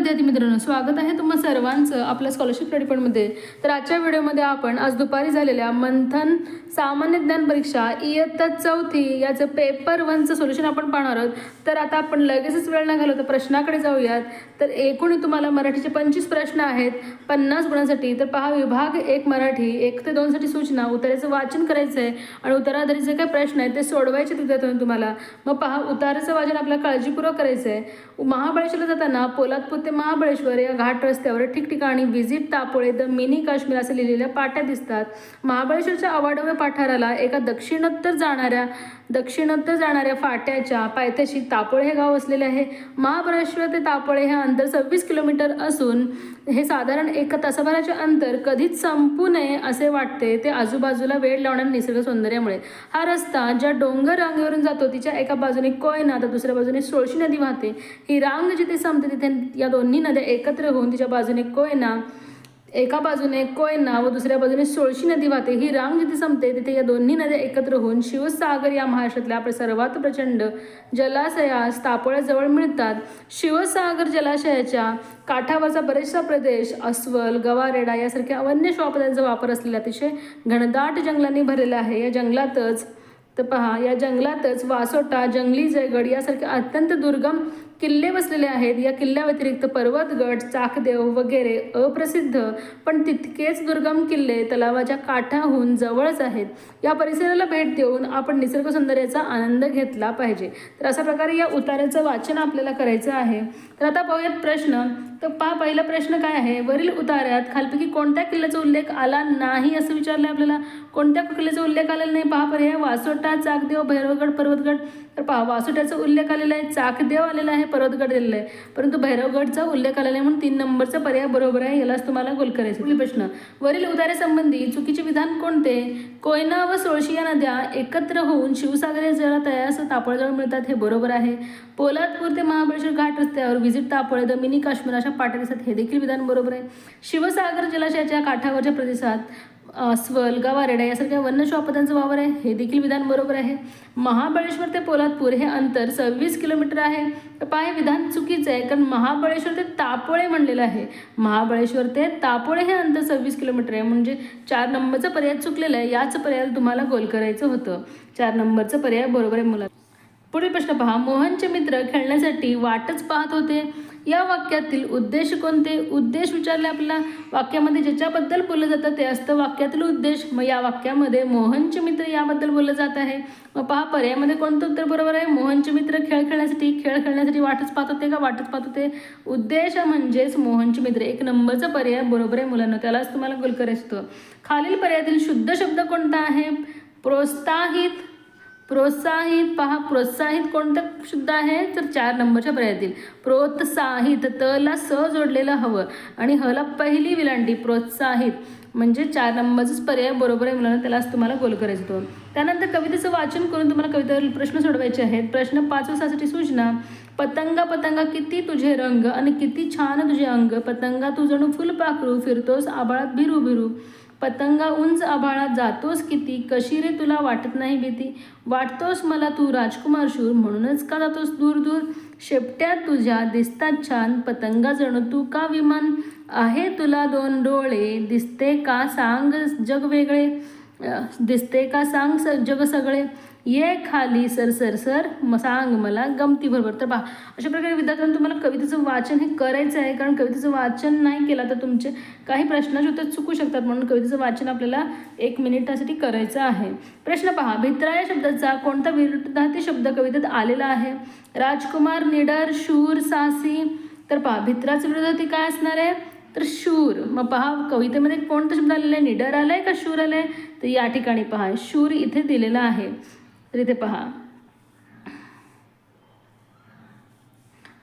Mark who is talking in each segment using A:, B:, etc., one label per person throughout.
A: विद्यार्थी मित्रांनो स्वागत आहे तुम्हा सर्वांचं आपल्या स्कॉलरशिप स्टडी तर आजच्या व्हिडिओमध्ये आपण आज दुपारी झालेल्या मंथन सामान्य ज्ञान परीक्षा इयत्ता चौथी याचं पेपर वनचं सोल्युशन आपण पाहणार आहोत. तर आता आपण लगेचच वेळ न घालवता प्रश्नाकडे जाऊयात. तर एकूण तुम्हाला मराठीचे पंचवीस प्रश्न आहेत पन्नास गुणांसाठी. तर पहा विभाग एक मराठी एक ते दोनसाठी सूचना उत्तराचं वाचन करायचं आहे आणि उत्तराधारित जे काही प्रश्न आहेत ते सोडवायचे विद्यार्थ्यांना तुम्हाला. मग पहा उताराचं वाचन आपल्याला काळजीपूर्वक करायचं आहे महाबळेश्वरला जाताना पोलादपूर ते महाबळेश्वर या घाट रस्त्यावर ठिकठिकाणी visit Tapole the mini Kashmir असे लिहिलेल्या पाट्या दिसतात. महाबळेश्वरच्या अवाढव्य पाठाराला एका दक्षिणोत्तर जाणाऱ्या दक्षिणोत्तर जाणाऱ्या फाट्याच्या पायथ्याशी तापोळे हे गाव वसलेले आहे. महाबळेश्वर ते तापोळे हे अंतर सव्वीस किलोमीटर असून हे साधारण एका तासाभराचे अंतर कधीच संपू नये असे वाटते. ते आजूबाजूला वेळ लावणाऱ्या निसर्ग सौंदर्यामुळे. हा रस्ता ज्या डोंगर रांगेवरून जातो तिच्या एका बाजूने कोयना तर दुसऱ्या बाजूने सोळशी नदी वाहते. ही रांग जिथे संपते तिथे या दोन्ही नद्या एकत्र होऊन तिच्या बाजूने कोयना एका बाजूने कोयना व दुसऱ्या बाजूने सोळशी नदी वाहते. ही रांग जिथे संपते तिथे या दोन्ही नद्या एकत्र होऊन शिवसागर या महाराष्ट्रातल्या आपल्या सर्वात प्रचंड जलाशयास तापोळ्याजवळ मिळतात. शिवसागर जलाशयाच्या काठावरचा बरेचसा प्रदेश अस्वल गवारेडा यासारख्या वन्य श्वापदांचा वापर असलेला अतिशय घनदाट जंगलांनी भरलेला आहे. या जंगलातच तर पहा या जंगलातच वासोटा जंगली जयगड यासारख्या अत्यंत दुर्गम किल्ले बसलेले आहेत. या किल्ल्याव्यतिरिक्त पर्वतगड चाकदेव वगैरे अप्रसिद्ध पण तितकेच दुर्गम किल्ले तलावाच्या काठाहून जवळच आहेत. या परिसराला भेट देऊन आपण निसर्ग सौंदर्याचा आनंद घेतला पाहिजे. तर अशा प्रकारे या उतार्याचं वाचन आपल्याला करायचं आहे. तर आता पाहूयात प्रश्न. तर पहा पहिला प्रश्न काय आहे? वरील उतार्यात खालपैकी कोणत्या किल्ल्याचा उल्लेख आला नाही असं विचारलं आपल्याला. कोणत्या किल्ल्याचा उल्लेख आलेला नाही? पहा पर्याय वासोटा चाकदेव भैरवगड पर्वतगड. तर पहा वासोट्याचा उल्लेख आलेला आहे चाकदेव आलेला आहे पर्वतगड दिलेला आहे. परंतु भैरवगडचा उल्लेख आलेला आहे म्हणून तीन नंबरचा पर्याय बरोबर आहे यालाच तुम्हाला गोल करायचं पुढील प्रश्न. वरील उतार्यासंबंधी चुकीचे विधान कोणते? कोयना व सोळशी या नद्या एकत्र होऊन शिवसागरी जळात तयार असं तापळजवळ मिळतात हे बरोबर आहे. पोलादपूर ते महाबळेश्वर घाट रस्त्यावर visit Tapole the mini Kashmir अशा पाट्या दिसतात हे देखील विधान बरोबर आहे. शिवसागर जलाशयाच्या काठावरच्या प्रदेशात स्वल गवारेडा यासारख्या वन्य वावर आहे. हे देखील विधान बरोबर आहे. महाबळेश्वर ते पोलादपूर हे अंतर सव्वीस किलोमीटर आहे. तर पहा विधान चुकीचं आहे कारण महाबळेश्वर ते तापोळे म्हणलेलं आहे. महाबळेश्वर ते तापोळे हे अंतर सव्वीस किलोमीटर आहे. म्हणजे चार नंबरचा पर्याय चुकलेला आहे. याच पर्यायाला तुम्हाला गोल करायचं होतं. चार नंबरचं पर्याय बरोबर आहे मुला पुढील प्रश्न पहा. मोहनचे मित्र खेळण्यासाठी वाटच पाहत होते. या वाक्यातील उद्देश कोणते? उद्देश विचारले आपल्याला. वाक्यामध्ये ज्याच्याबद्दल बोललं जातं ते असतं वाक्यातील उद्देश. मग या वाक्यामध्ये मोहनचे मित्र याबद्दल बोललं जात आहे. मग पहा पर्यायामध्ये कोणतं उत्तर बरोबर आहे? मोहनचे मित्र खेळ खेळण्यासाठी खेळ खेळण्यासाठी वाटच पाहत होते का? वाटच पाहत होते. उद्देश म्हणजेच मोहनचे मित्र. एक नंबरचा पर्याय बरोबर आहे मुलांना. त्यालाच तुम्हाला गोल करायचं खालील पर्यायातील शुद्ध शब्द कोणता आहे? प्रोत्साहित प्रोत्साहित पहा प्रोत्साहित कोणतं शुद्ध आहे? तर चार नंबरच्या पर्यायातील प्रोत्साहित तला स जोडलेलं हवं. आणि हला पहिली विलांटी प्रोत्साहित. म्हणजे चार नंबरचाच पर्याय बरोबर आहे मुलांना त्यालाच तुम्हाला गोल करायचं होतं. त्यानंतर कवितेचं वाचन करून तुम्हाला कवितेवरील प्रश्न सोडवायचे आहेत. प्रश्न पाच वाजतासाठी सूचना. पतंगा पतंगा किती तुझे रंग आणि किती छान तुझे अंग. पतंगा तू जणू फुलपाखरू फिरतोस आबाळात भिरू भिरू पतंगा उंच आभाळात जातोस किती? कशी रे तुला वाटत नाही भीती? वाटतोस मला तू राजकुमार शूर म्हणूनच का जातोस दूर दूर? शेपट्या तुझ्या दिसतात छान पतंगा जणू तू का विमान? आहे तुला दोन डोळे दिसते का सांग जग वेगळे? दिसते का सांग स जग सगळे? ये खाली सर सर सर म सांग मला गमती बरोबर तर पहा अशा प्रकारे विद्यार्थ्यांना तुम्हाला कवितेचं वाचन हे करायचं आहे कारण कवितेचं वाचन नाही केलं तर तुमचे काही प्रश्नाचे उत्तर चुकू शकतात. म्हणून कवितेचं वाचन आपल्याला एक मिनिटासाठी करायचं आहे. प्रश्न पहा भित्रा या शब्दाचा कोणता विरुद्धार्थी शब्द कवितेत आलेला आहे? राजकुमार निडर शूर सासी तर पहा भित्राचं विरोधार्थी काय असणार आहे? तर शूर. मग पहा कवितेमध्ये कोणता शब्द आलेला आहे? निडर आलाय का शूर आलाय? तर या ठिकाणी पहा शूर इथे दिलेला आहे. तर इथे पहा.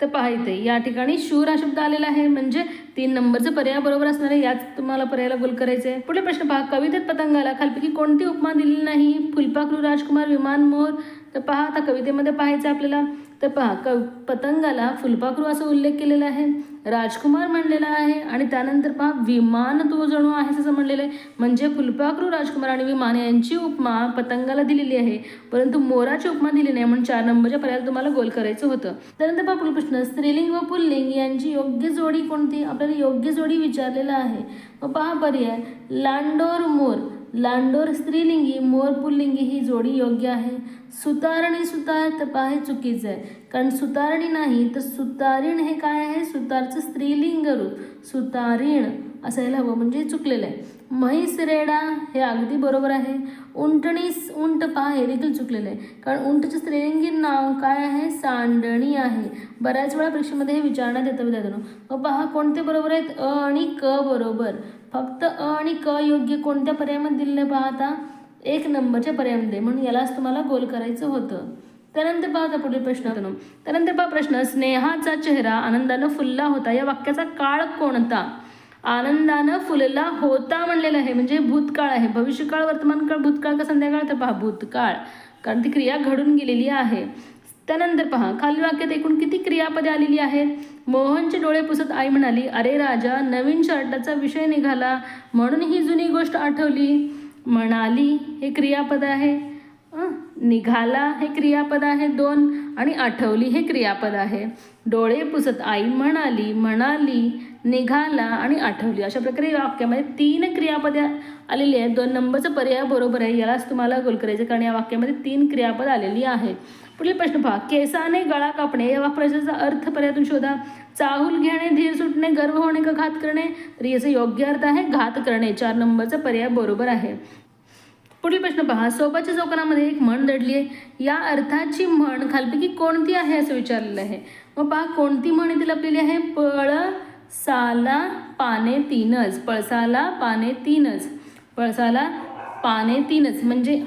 A: तर पहा इथे या ठिकाणी शूर हा शब्द आलेला आहे. म्हणजे तीन नंबरचं पर्याय बरोबर असणार आहे याच तुम्हाला पर्यायाला गोल करायचं आहे. पुढे प्रश्न पहा कवितेत पतंगाला खालपैकी कोणती उपमा दिलेली नाही? फुलपाखरू राजकुमार विमान मोर. तर पहा आता कवितेमध्ये पाहायचं आपल्याला. तर पहा क पतंगाला फुलपाखरू असा उल्लेख केलेला आहे. राजकुमार म्हणलेला आहे आणि त्यानंतर पहा विमान तो जणू आहे असं म्हणलेलं आहे. म्हणजे फुलपाखरू राजकुमार आणि विमान यांची उपमा पतंगाला दिलेली आहे. परंतु मोराची उपमा दिली नाही म्हणून चार नंबरच्या पर्यायाला तुम्हाला गोल करायचं होतं. त्यानंतर पहा पुढील प्रश्न स्त्रीलिंग व पुल्लिंग यांची योग्य जोडी कोणती? आपल्याला योग्य जोडी विचारलेला आहे. मग पहा पर्याय. लांडोर मोर. लांडोर स्त्रीलिंगी मोर पुल्लिंगी ही जोडी योग्य आहे. सुतार आणि सुतार तर पहा हे चुकीचं आहे. कारण सुतारणी नाही तर सुतारीण हे काय आहे? सुतारचं स्त्रीलिंग रूप. सुतारीण असायला हवं म्हणजे हे चुकलेलं आहे. म्हैस रेडा हे अगदी बरोबर आहे. उंटणी उंट पहा हे देखील चुकलेलं आहे. कारण उंटचं स्त्रीलिंगी नाव काय आहे? सांडणी आहे. बऱ्याच वेळा परीक्षेमध्ये हे विचारण्यात येतं विद्यार्थ्यांना. पहा कोणते बरोबर आहेत? अ आणि क बरोबर. फक्त अ आणि क योग्य कोणत्या पर्यायामध्ये दिलेलं पाहता पहा आता? एक नंबरच्या पर्यायामध्ये म्हणून यालाच तुम्हाला गोल करायचं होतं. त्यानंतर पाहता पुढील प्रश्न. त्यानंतर पहा प्रश्न. स्नेहाचा चेहरा आनंदानं फुलला होता. या वाक्याचा काळ कोणता? आनंदानं फुलला होता म्हणलेला आहे. म्हणजे भूतकाळ आहे. भविष्यकाळ वर्तमानकाळ भूतकाळ का संध्याकाळ? तर पहा भूतकाळ. कारण ती क्रिया घडून गेलेली आहे. त्यानंतर पहा खालील वाक्यात एकूण किती क्रियापदे आलेली आहेत? मोहनचे डोळे पुसत आई म्हणाली अरे राजा नवीन शर्टाचा विषय निघाला म्हणून ही जुनी गोष्ट आठवली. म्हणाली हे क्रियापद आहे. निघाला हे क्रियापद आहे दोन आणि आठवली हे क्रियापद आहे. डोळे पुसत आई म्हणाली म्हणाली निघाला आणि आठवली. अशा प्रकारे या वाक्यामध्ये तीन क्रियापदे आलेली आहेत. दोन नंबरचा पर्याय बरोबर आहे. यालाच तुम्हाला गोल करायचं कारण या वाक्यामध्ये तीन क्रियापद आलेली आहेत. पुढील प्रश्न पहा. केसाने गळा कापणे या वाक्याचा अर्थ पर्यातून शोधा. चाहूल घेणे धीर सुटणे गर्व होणे का घात करणे? तर याचा योग्य अर्थ आहे घात करणे. चार नंबरचा पर्याय बरोबर आहे. पुढील प्रश्न पहा. सोबाच्या चौकानामध्ये एक म्हण दडली आहे या अर्थाची म्हण खालपैकी कोणती आहे असं विचारलेलं आहे? मग पहा कोणती म्हण इथे लपलेली आहे? पळ साला पाने तीनच. पळसाला पाने तीनच. पळसाला पाने तीनच. म्हणजे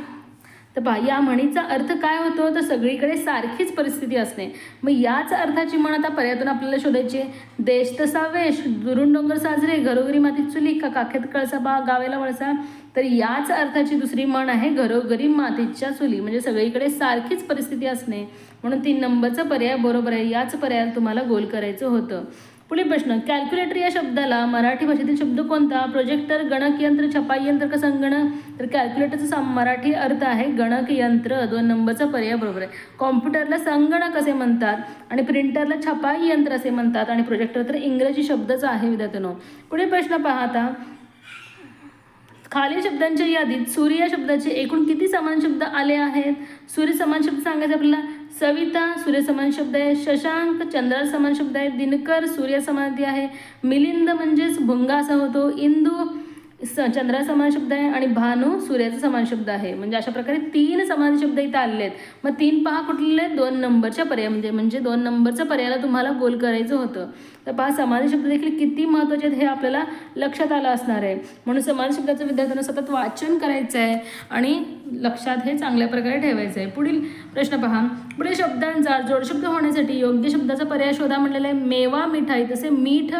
A: तर पहा या म्हणीचा अर्थ काय होतो? तर सगळीकडे सारखीच परिस्थिती असणे मग याच अर्थाची म्हण आता पर्यातून आपल्याला शोधायची आहे. देश तसा वेश दुरून डोंगर साजरे घरोघरी मातीत चुली का काखेत कळसा बा गावेला वळसा. तर याच अर्थाची दुसरी म्हण आहे घरोघरी मातीच्या चुली. म्हणजे सगळीकडे सारखीच परिस्थिती असणे. म्हणून तीन नंबरचा पर्याय बरोबर आहे. याच पर्यायाला तुम्हाला गोल करायचं होतं. पुढील प्रश्न कॅल्क्युलेटर या शब्दाला मराठी भाषेतील शब्द कोणता? प्रोजेक्टर गणक यंत्र छपाई यंत्र का संगणक? तर कॅल्क्युलेटरचा साम- मराठी अर्थ आहे गणक यंत्र दोन नंबरचा पर्याय बरोबर आहे. कॉम्प्युटरला संगणक असे म्हणतात आणि प्रिंटरला छपाई यंत्र असे म्हणतात. आणि प्रोजेक्टर तर इंग्रजी शब्दच आहे विद्यार्थ्यांनो. पुढील प्रश्न पाहता खालील शब्दांच्या यादीत सूर्य या शब्दाचे एकूण किती समान शब्द आले आहेत? सूर्य समान शब्द सांगायचे आपल्याला? सविता सूर्य समान शब्द आहे शशांक चंद्र समान शब्द आहे दिनकर सूर्य समाधी आहे मिलिंद म्हणजेच भुंगा असा होतो इंदू स चंद्रा समान शब्द आहे आणि भानू सूर्याचा समान शब्द आहे. म्हणजे अशा प्रकारे तीन समान शब्द इथं आलेले आहेत मग तीन पहा कुठले? आहेत? दोन नंबरच्या पर्याय म्हणजे म्हणजे दोन नंबरच्या पर्यायाला तुम्हाला गोल करायचं होतं. तर पहा समान शब्द देखील किती महत्त्वाचे आहेत हे आपल्याला लक्षात आलं असणार आहे. म्हणून समान शब्दाचं विद्यार्थ्यांना सतत वाचन करायचं आहे आणि लक्षात हे चांगल्या प्रकारे ठेवायचं आहे. पुढील प्रश्न पहा. पुढे शब्दांचा जोडशब्द होण्यासाठी योग्य शब्दाचा पर्याय शोधा म्हणलेला आहे. मेवा मिठाई तसे मीठ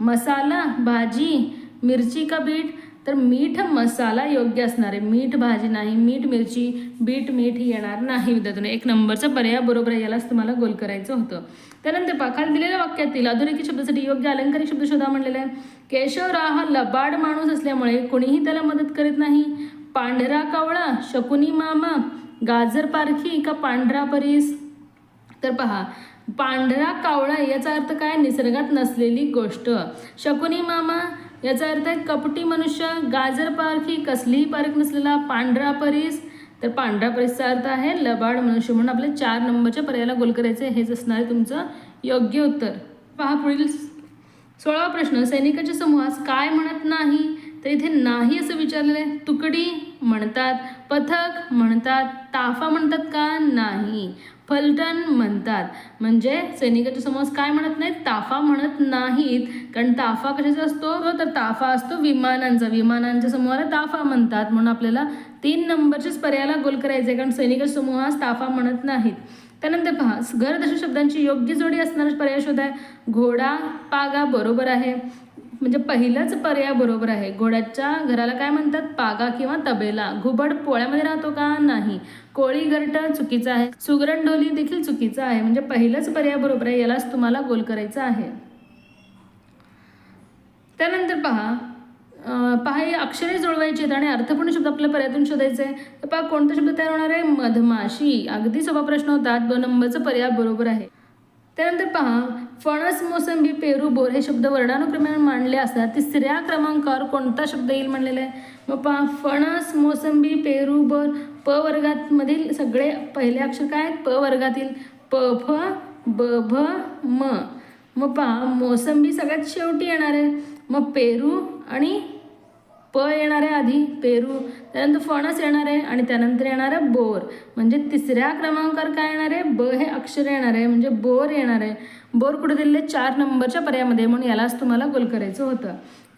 A: मसाला भाजी मिरची का बीट? तर मीठ मसाला योग्य असणार आहे. मीठ भाजी नाही मीठ मिरची बीट मीठ ही येणार नाही विद्यार्थ्याने. एक नंबरचा पर्याय बरोबर आहे यालाच तुम्हाला गोल करायचं होतं. त्यानंतर पाखाल दिलेल्या वाक्यातील आधुनिकी शब्दासाठी योग्य अलंकारिक शब्द शोधा म्हणलेला आहे. केशवराव हा लबाड माणूस असल्यामुळे कोणीही त्याला मदत करीत नाही. पांढरा कावळा शकुनी मामा गाजर पारखी का पांढरा परीस? तर पहा पांढरा कावळा याचा अर्थ काय? निसर्गात नसलेली गोष्ट. शकुनी मामा याचा अर्थ आहे कपटी मनुष्य गाजर पारखी कसलीही पारख नसलेला पांढरा परीस. तर पांढरा परीसचा अर्थ आहे लबाड मनुष्य. म्हणून आपल्या चार नंबरच्या पर्यायाला गोल करायचे हेच असणार आहे तुमचं योग्य उत्तर. पहा पुढील सोळावा प्रश्न. सैनिकाच्या समूहास काय म्हणत नाही? तर इथे नाही असं विचारलेलं आहे. तुकडी म्हणतात पथक म्हणतात ताफा म्हणतात का? नाही. फलटण म्हणतात. म्हणजे सैनिकाचे समूहास काय म्हणत नाहीत? ताफा म्हणत नाहीत. कारण ताफा कशाचा असतो? हो, तर ताफा असतो विमानांचा. विमानांच्या समूहाला ताफा म्हणतात. म्हणून आपल्याला तीन नंबरच्याच पर्यायाला गोल करायचं आहे कारण सैनिक समूहास ताफा म्हणत नाहीत. त्यानंतर पहा घर दश शब्दांची योग्य जोडी असणारा पर्याय शोधाय घोडा पागा बरोबर आहे. म्हणजे पहिलाच पर्याय बरोबर आहे. घोड्याच्या घराला काय म्हणतात? पागा किंवा तबेला. घुबड पोळ्यामध्ये राहतो का? नाही. कोळी घरट चुकीचं आहे. सुगरण डोली देखील चुकीचा आहे. म्हणजे पहिलाच पर्याय बरोबर आहे. यालाच तुम्हाला गोल करायचं आहे. त्यानंतर पहा. पहा हे अक्षरे जुळवायची आहेत आणि अर्थपूर्ण शब्द आपल्या पर्यायातून शोधायचे आहे. तर पहा कोणता शब्द तयार होणार आहे? मधमाशी. अगदी सोपा प्रश्न होता. दोन नंबरचा पर्याय बरोबर आहे. त्यानंतर पहा फणस मोसंबी पेरू बोर हे शब्द वर्णानुक्रमाने मांडले असतात. तिसऱ्या क्रमांकावर कोणता शब्द येईल म्हणलेला आहे? मग पहा फणस मोसंबी पेरू बोर प वर्गामधील सगळे पहिले अक्षर काय आहेत? प वर्गातील प फ ब भ म. मग पहा मोसंबी सगळ्यात शेवटी येणार आहे. मग पेरू आणि प येणार आहे आधी पेरू त्यानंतर फणस येणार आहे आणि त्यानंतर येणार आहे बोर. म्हणजे तिसऱ्या क्रमांकावर काय येणार आहे? ब हे अक्षर येणार आहे. म्हणजे बोर येणार आहे. बोर कुठे दिलेले चार नंबरच्या पर्यायामध्ये म्हणून यालाच तुम्हाला गोल करायचं होतं.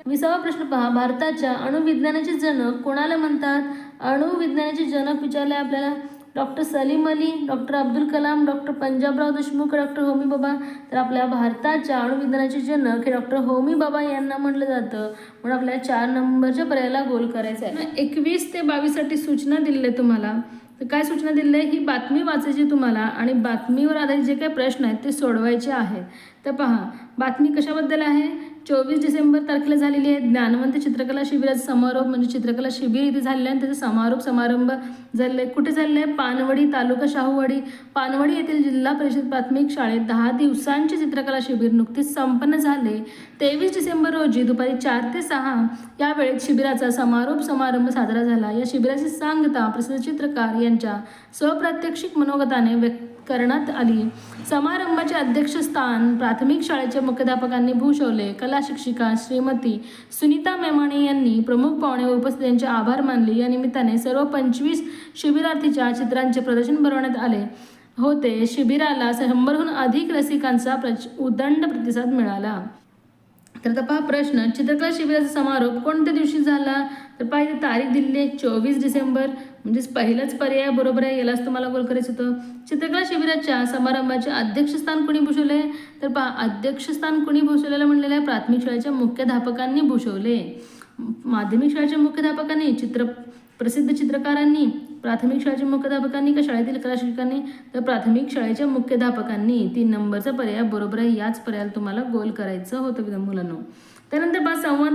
A: विसावा प्रश्न पहा. भारताच्या अणुविज्ञानाचे जनक कोणाला म्हणतात? अणुविज्ञानाचे जनक विचारले आपल्याला. Doctor Salim Ali doctor Abdul Kalam doctor Panjabrao Deshmukh doctor Homi Bhabha. तर आपल्या भारताच्या अणुविज्ञानाचे जनक हे डॉक्टर होमी बाबा यांना म्हटलं जातं. म्हणून आपल्याला चार नंबरच्या पर्यायाला गोल करायचं आहे. एकवीस ते बावीससाठी सूचना दिलेल्या तुम्हाला. तर काय सूचना दिलेल्या आहे ही बातमी वाचायची तुम्हाला आणि बातमीवर आधारित जे काही प्रश्न आहेत ते सोडवायचे आहेत. तर पहा बातमी कशाबद्दल आहे? चोवीस डिसेंबर तारखेला झालेली आहे. ज्ञानवंत चित्रकला शिबिराचा समारोप म्हणजे चित्रकला शिबिर इथे झालेलं आहे. आणि त्याचा समारोप समारंभ झालेला आहे. कुठे झालेला आहे? पानवडी तालुका शाहूवाडी. पानवडी येथील जिल्हा परिषद प्राथमिक शाळेत दहा दिवसांचे चित्रकला शिबिर नुकतीच संपन्न झाले. तेवीस डिसेंबर रोजी दुपारी चार ते सहा या वेळेत शिबिराचा समारोप समारंभ साजरा झाला. या शिबिराची सांगता प्रसिद्ध चित्रकार यांच्या स्वप्रात्यक्षिक मनोगताने व्यक्त करण्यात आली. समारंभाचे अध्यक्षस्थान प्राथमिक शाळेच्या मुख्याध्यापकांनी भूषवले. कला शिक्षिका श्रीमती सुनीता मेमाणे यांनी प्रमुख पाहुणे उपस्थितांचे आभार मानले. या निमित्ताने सर्व पंचवीस शिबिरार्थीच्या चित्रांचे प्रदर्शन भरवण्यात आले होते. शिबिराला शंभरहून अधिक रसिकांचा प्रच उदंड प्रतिसाद मिळाला. तर आता पहा प्रश्न चित्रकला शिबिराचा समारोप कोणत्या दिवशी झाला? तर पाहिजे तारीख दिलेली आहे चोवीस डिसेंबर. म्हणजेच पहिलाच पर्याय बरोबर आहे यालाच तुम्हाला गोल करायचं होतं. चित्रकला शिबिराच्या समारंभाचे अध्यक्षस्थान कुणी भूषवले तर पहा अध्यक्षस्थान कुणी भूषवलेलं म्हणलेलं आहे? प्राथमिक शाळेच्या मुख्याध्यापकांनी भूषवले माध्यमिक शाळेच्या मुख्याध्यापकांनी चित्र प्रसिद्ध चित्रकारांनी. प्राथमिक शाळेच्या मुख्याध्यापकांनी का शाळेतील कला शिक्षकांनी तर प्राथमिक शाळेच्या मुख्याध्यापकांनी. तीन नंबरचा पर्याय बरोबर आहे. याच पर्यायाला तुम्हाला गोल करायचं होतं मुलांना मुलांनो त्यानंतर बा संवाद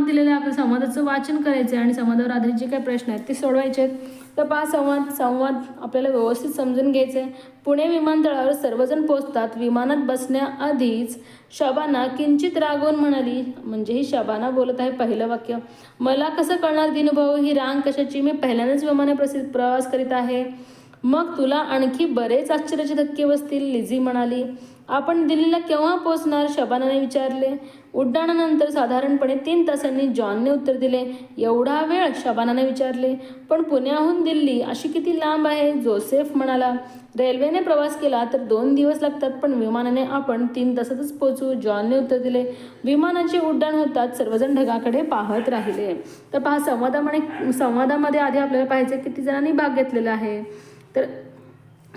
A: संवादाचं वाचन करायचं आहे आणि संवादावर आधारित जे काही प्रश्न आहेत ते सोडवायचे आहेत तर पाच संवाद संवाद आपल्याला व्यवस्थित समजून घ्यायचे आहे पुणे विमानतळावर सर्वजण पोचतात. विमानात बसण्याआधीच शबाना किंचित रागवून म्हणाली म्हणजे ही शबाना बोलत आहे पहिलं वाक्य. मला कसं कळणार दिनभाऊ ही रांग कशाची? मी पहिल्यांदाच विमाने प्रसिद्ध प्रवास करीत आहे. मग तुला आणखी बरेच आश्चर्याचे धक्के बसतील लिझी म्हणाली. आपण दिल्लीला केव्हा पोहोचणार? शबानाने विचारले. उड्डाणानंतर साधारणपणे तीन तासांनी जॉनने उत्तर दिले. एवढा वेळ? शबानाने विचारले. पण पुण्याहून दिल्ली अशी किती लांब आहे? जोसेफ म्हणाला. रेल्वेने प्रवास केला तर दोन दिवस लागतात पण विमानाने आपण तीन तासातच पोहोचू जॉनने उत्तर दिले. विमानाचे उड्डाण होतात सर्वजण ढगाकडे पाहत राहिले. तर पहा संवादामध्ये संवादामध्ये आधी आपल्याला पाहायचं किती जणांनी भाग घेतलेला आहे. तर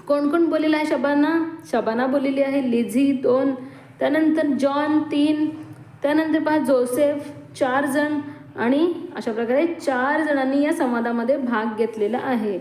A: कोण कोण बोललेलं आहे? शबाना. शबाना बोललेली आहे लिझी दोन त्यानंतर जॉन तीन त्यानंतर पहा जोसेफ चार जण आणि अशा प्रकारे चार जणांनी या संवादामध्ये भाग घेतलेला आहे.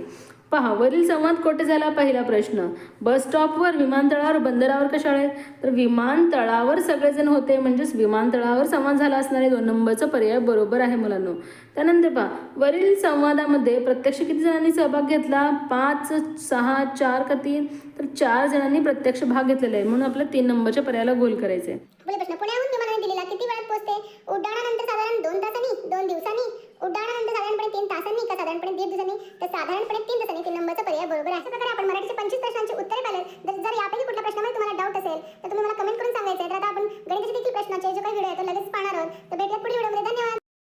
A: पहा वरील संवाद कोठे झाला पहिला प्रश्न. बस स्टॉपवर विमानतळावर बंदरावर कशा आहेत तर विमानतळावर सगळेजण होते म्हणजेच विमानतळावर संवाद झाला असणारे दोन नंबरचा पर्याय बरोबर आहे मुलांनो. त्यानंतर पहा वरील संवादामध्ये प्रत्यक्ष किती जणांनी सहभाग घेतला? पाच सहा चार का तीन? तर चार जणांनी प्रत्यक्ष भाग घेतलेला आहे म्हणून आपल्या तीन नंबरच्या पर्यायाला गोल करायचे
B: पुण्याहून विमानाने किती वेळात पोहोचते? उड्डाणानंतर साधारण दोन तासांनी दोन दिवसांनी? उड्डाणानंतर साधारणपणे तीन तासांनी का साधारणपणे दीड दिवसांनी तर साधारणपणे तीन तासांनी तीन नंबरचा पर्याय बरोबर आहे. अशा प्रकारे आपण मराठीचे पंचवीस प्रश्नांची उत्तरे पाहिले तर जर यापैकी कुठल्या प्रश्नामध्ये तुम्हाला डाऊट असेल तर तुम्ही मला कमेंट करून सांगायचं आहे तर आता आपण गणिताचे देखील प्रश्नाचे जो काही व्हिडिओ आहे तो लगेच पाहणार आहोत. तर भेटूया पुढील व्हिडिओमध्ये धन्यवाद.